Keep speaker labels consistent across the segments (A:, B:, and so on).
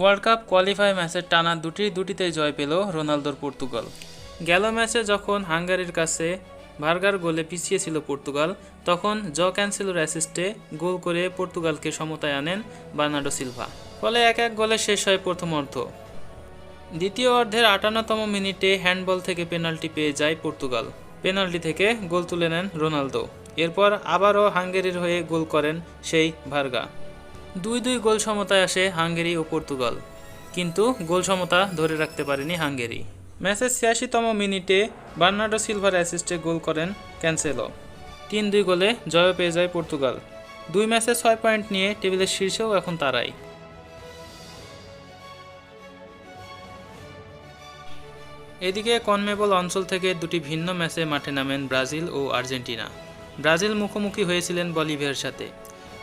A: World cup qualify ম্যাচের টানা দুটি দুটিতেই জয় পেল রোনালদোর পর্তুগাল। গেল ম্যাচে যখন হাঙ্গারির কাছে ভার্গার গোলে পিছিয়ে ছিল পর্তুগাল, তখন জ ক্যান্সেলোর অ্যাসিস্টে গোল করে পর্তুগালকে সমতায় আনেন বার্নার্ডো সিলভা। ফলে এক এক গোলে শেষ হয় প্রথম অর্ধ। দ্বিতীয় অর্ধের আটান্নতম মিনিটে হ্যান্ডবল থেকে পেনাল্টি পেয়ে যায় পর্তুগাল। পেনাল্টি থেকে গোল তুলে নেন রোনালদো। এরপর আবারও হাঙ্গেরির হয়ে গোল করেন সেই ভার্গা। দুই দুই গোল সমতায় আসে হাঙ্গেরি ও পর্তুগাল। কিন্তু গোল সমতা ধরে রাখতে পারেনি হাঙ্গেরি। ম্যাচের ছিয়াশিতম মিনিটে বার্নার্ডো সিলভার অ্যাসিস্টে গোল করেন ক্যান্সেলো। তিন দুই গোলে জয় পেয়ে যায় পর্তুগাল। দুই ম্যাচে ছয় পয়েন্ট নিয়ে টেবিলের শীর্ষেও এখন তারাই। এদিকে কনমেবল অঞ্চল থেকে দুটি ভিন্ন ম্যাচে মাঠে নামেন ব্রাজিল ও আর্জেন্টিনা। ব্রাজিল মুখোমুখি হয়েছিলেন বলিভিয়ার সাথে।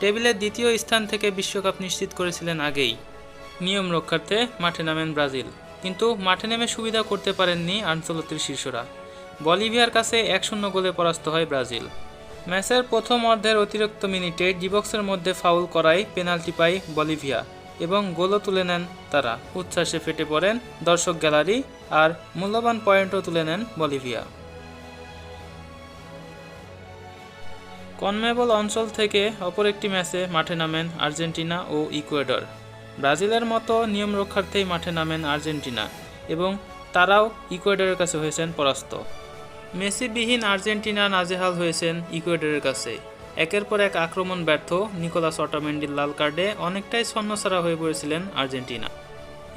A: টেবিলের দ্বিতীয় স্থান থেকে বিশ্বকাপ নিশ্চিত করেছিলেন আগেই। নিয়ম রক্ষার্থে মাঠে নামেন ব্রাজিল। কিন্তু মাঠে নেমে সুবিধা করতে পারেননি আঞ্চলতির শীর্ষরা। বলিভিয়ার কাছে এক শূন্য গোলে পরাস্ত হয় ব্রাজিল। ম্যাচের প্রথম অর্ধের অতিরিক্ত মিনিটে ডিবক্সের মধ্যে ফাউল করায় পেনাল্টি পায় বলিভিয়া এবং গোলও তুলে নেন তারা। উচ্ছ্বাসে ফেটে পড়েন দর্শক গ্যালারি আর মূল্যবান পয়েন্টও তুলে নেন বলিভিয়া। কনমেবল অঞ্চল থেকে অপর একটি ম্যাচে মাঠে নামেন আর্জেন্টিনা ও ইকুয়েডর। ব্রাজিলের মতো নিয়ম রক্ষার্থেই মাঠে নামেন আর্জেন্টিনা এবং তারাও ইকুয়েডরের কাছে হয়েছেন পরাস্ত। মেসিবিহীন আর্জেন্টিনা নাজেহাল হয়েছেন ইকুয়েডরের কাছে। একের পর এক আক্রমণ ব্যর্থ নিকোলাস অটামেন্ডির লাল কার্ডে অনেকটাই ছন্নছাড়া হয়ে পড়েছিলেন আর্জেন্টিনা।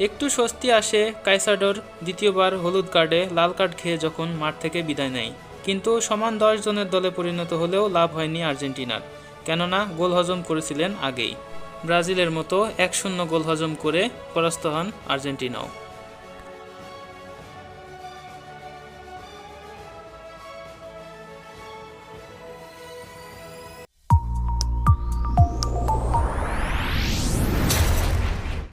A: একটু স্বস্তি আসে কাইসাডোর দ্বিতীয়বার হলুদ কার্ডে লাল কার্ড খেয়ে যখন মাঠ থেকে বিদায় নেয়। কিন্তু সমান দশ জনের দলে পরিণত হলেও লাভ হয়নি আর্জেন্টিনার। কেননা গোল হজম করেছিলেন আগেই। ব্রাজিলের মতো এক শূন্য গোল হজম করে পরাস্ত হন আর্জেন্টিনাও।